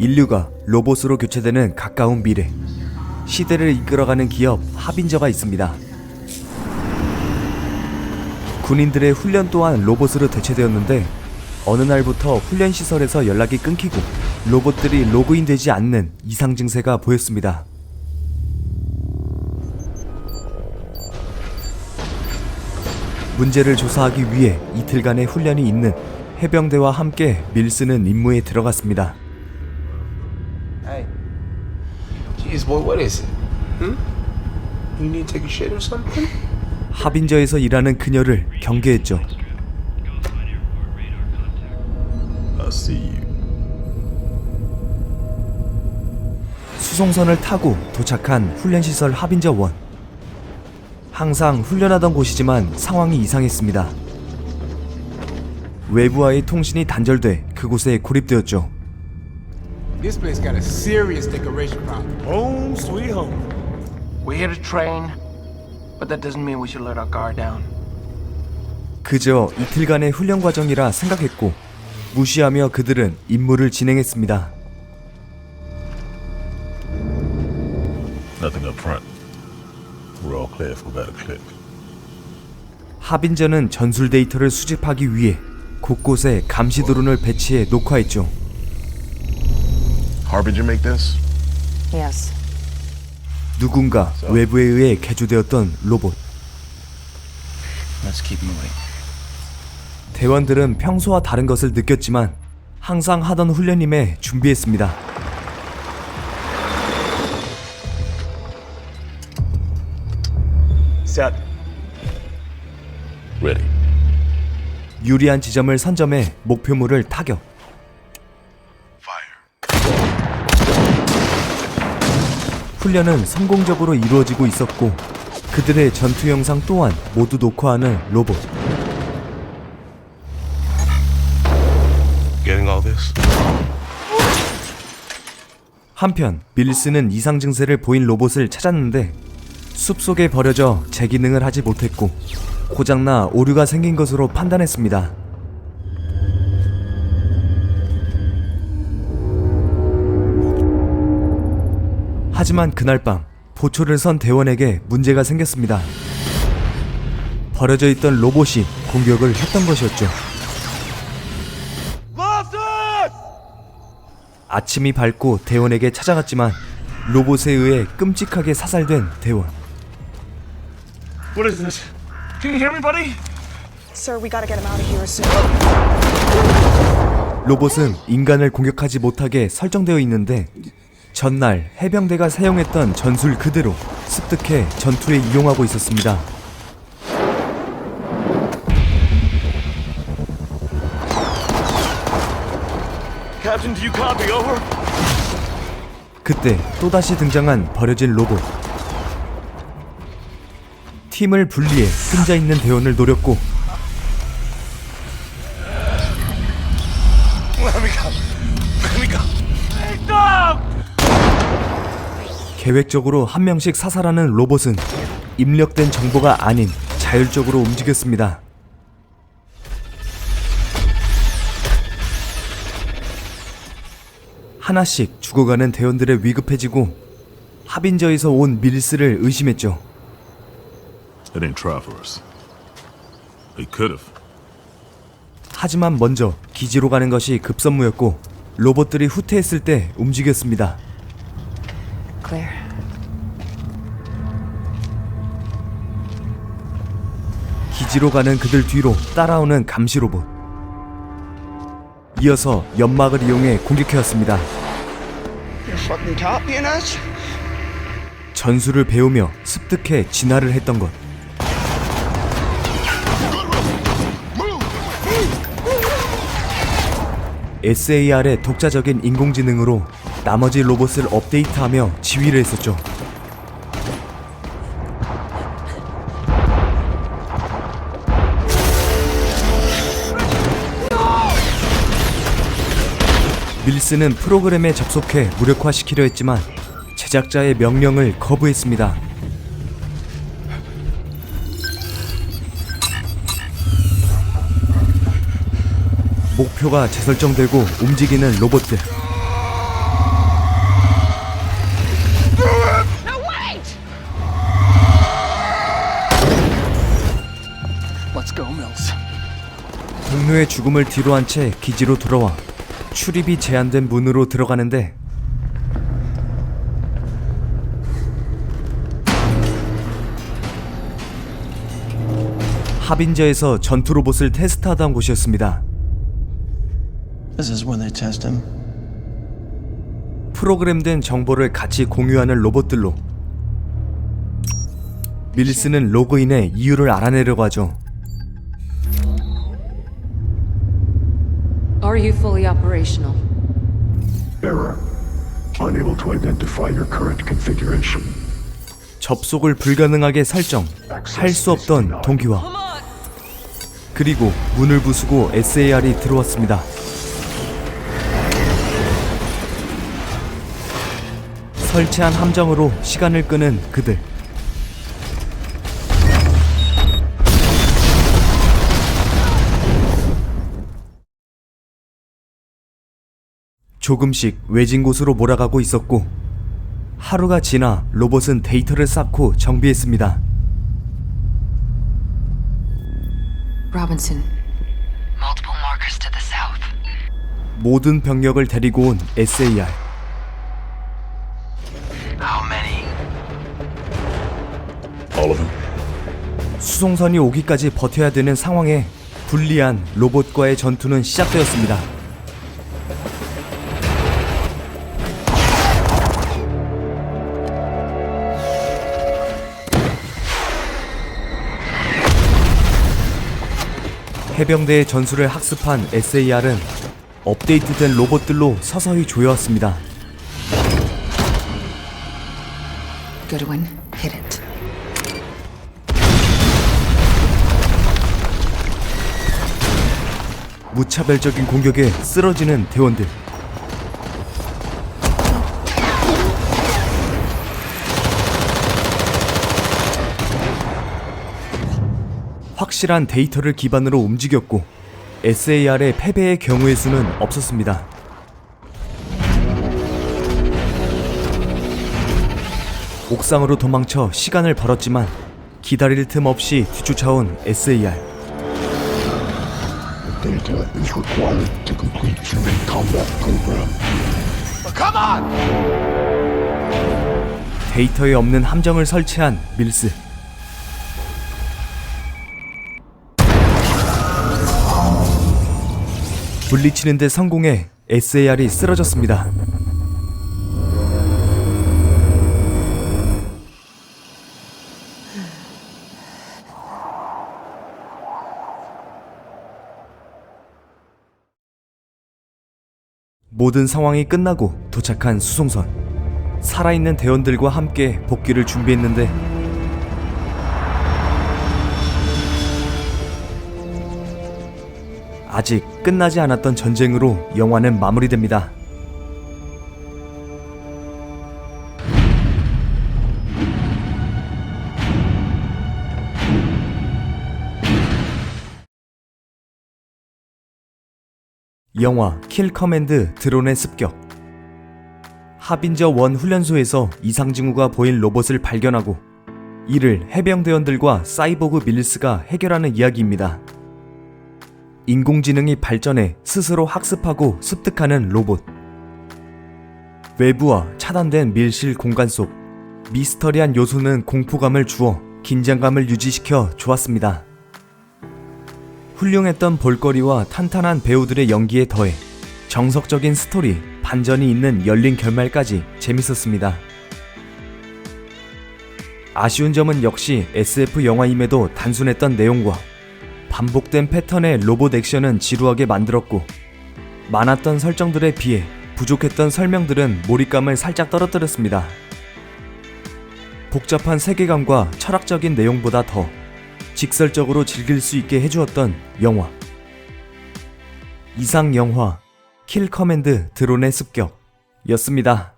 인류가 로봇으로 교체되는 가까운 미래. 시대를 이끌어가는 기업 하빈저가 있습니다. 군인들의 훈련 또한 로봇으로 대체되었는데 어느 날부터 훈련 시설에서 연락이 끊기고 로봇들이 로그인되지 않는 이상 증세가 보였습니다. 문제를 조사하기 위해 이틀간의 훈련이 있는 해병대와 함께 밀스는 임무에 들어갔습니다. Jeez, boy, what is it? Hmm? You need to take a shit or something? 하빈저에서 일하는 그녀를 경계했죠. I see you. 수송선을 타고 도착한 훈련시설 하빈저 원. 항상 훈련하던 곳이지만 상황이 이상했습니다. 외부와의 통신이 단절돼 그곳에 고립되었죠. This place got a serious decoration problem. Home sweet home. We're here to train, but that doesn't mean we should let our guard down. 그저 이틀간의 훈련 과정이라 생각했고 무시하며 그들은 임무를 진행했습니다. Nothing up front. We're all clear for about a click. 하빈저는 전술 데이터를 수집하기 위해 곳곳에 감시 드론을 배치해 녹화했죠. Harbinger make this? Yes. 누군가 외부에 의해 개조되었던 로봇. Let's keep moving. 대원들은 평소와 다른 것을 느꼈지만 항상 하던 훈련임에 준비했습니다. Set. Ready. 유리한 지점을 선점해 목표물을 타격. 훈련은 성공적으로 이루어지고 있었고 그들의 전투 영상 또한 모두 녹화하는 로봇. 한편 밀스는 이상 증세를 보인 로봇을 찾았는데 숲속에 버려져 제 기능을 하지 못했고 고장나 오류가 생긴 것으로 판단했습니다. 하지만 그날 밤 보초를 선 대원에게 문제가 생겼습니다. 버려져 있던 로봇이 공격을 했던 것이었죠. 아침이 밝고 대원에게 찾아갔지만 로봇에 의해 끔찍하게 사살된 대원. What is this? Can you hear me, buddy? Sir, we gotta get him out of here soon. 로봇은 인간을 공격하지 못하게 설정되어 있는데 전날 해병대가 사용했던 전술 그대로 습득해 전투에 이용하고 있었습니다. 그때 또다시 등장한 버려진 로봇. 팀을 분리해 혼자 있는 대원을 노렸고 계획적으로 한 명씩 사살하는 로봇은 입력된 정보가 아닌 자율적으로 움직였습니다. 하나씩 죽어가는 대원들의 위급해지고 하빈저에서 온 밀스를 의심했죠. They didn't try for us. They could have. 하지만 먼저 기지로 가는 것이 급선무였고 로봇들이 후퇴했을 때 움직였습니다. Clear. 기지로 가는 그들 뒤로 따라오는 감시 로봇. 이어서 연막을 이용해 공격해왔습니다. 전술을 배우며 습득해 진화를 했던 것. SAR의 독자적인 인공지능으로 나머지 로봇을 업데이트하며 지휘를 했었죠. 윌슨은 프로그램에 접속해 무력화시키려 했지만 제작자의 명령을 거부했습니다. 목표가 재설정되고 움직이는 로봇들. 동료의 죽음을 뒤로한 채 기지로 돌아와 출입이 제한된 문으로 들어가는데 하빈저에서 전투 로봇을 테스트하던 곳이었습니다. This is where they test him. 프로그램된 정보를 같이 공유하는 로봇들로 밀스는 로그인의 이유를 알아내려고 하죠. Are you fully operational? Error. Unable to identify your current configuration. 접속을 불가능하게 설정, 할 수 없던 동기화. 그리고 문을 부수고 SAR이 들어왔습니다. 설치한 함정으로 시간을 끄는 그들. 조금씩 외진 곳으로 몰아가고 있었고 하루가 지나 로봇은 데이터를 쌓고 정비했습니다. South. 모든 병력을 데리고 온 SAR. How many? All of them? 수송선이 오기까지 버텨야 되는 상황에 불리한 로봇과의 전투는 시작되었습니다. 해병대의 전술을 학습한 SAR은 업데이트된 로봇들로 서서히 조여왔습니다. Goodwin, hit it. 무차별적인 공격에 쓰러지는 대원들. 확실한 데이터를 기반으로 움직였고 SAR의 패배의 경우의 수는 없었습니다. 옥상으로 도망쳐 시간을 벌었지만 기다릴 틈 없이 뒤쫓아온 SAR. Data is required to complete human combat program. Come on! 데이터에 없는 함정을 설치한 밀스. 물리치는 데 성공해 SAR이 쓰러졌습니다. 모든 상황이 끝나고 도착한 수송선. 살아있는 대원들과 함께 복귀를 준비했는데 아직 끝나지 않았던 전쟁으로 영화는 마무리됩니다. 영화 킬 커맨드 드론의 습격 하빈저 원 훈련소에서 이상 징후가 보인 로봇을 발견하고 이를 해병대원들과 사이보그 밀스가 해결하는 이야기입니다. 인공지능이 발전해 스스로 학습하고 습득하는 로봇. 외부와 차단된 밀실 공간 속 미스터리한 요소는 공포감을 주어 긴장감을 유지시켜 좋았습니다. 훌륭했던 볼거리와 탄탄한 배우들의 연기에 더해 정석적인 스토리, 반전이 있는 열린 결말까지 재밌었습니다. 아쉬운 점은 역시 SF 영화임에도 단순했던 내용과 반복된 패턴의 로봇 액션은 지루하게 만들었고 많았던 설정들에 비해 부족했던 설명들은 몰입감을 살짝 떨어뜨렸습니다. 복잡한 세계관과 철학적인 내용보다 더 직설적으로 즐길 수 있게 해주었던 영화. 이상 영화 킬 커맨드 드론의 습격 였습니다.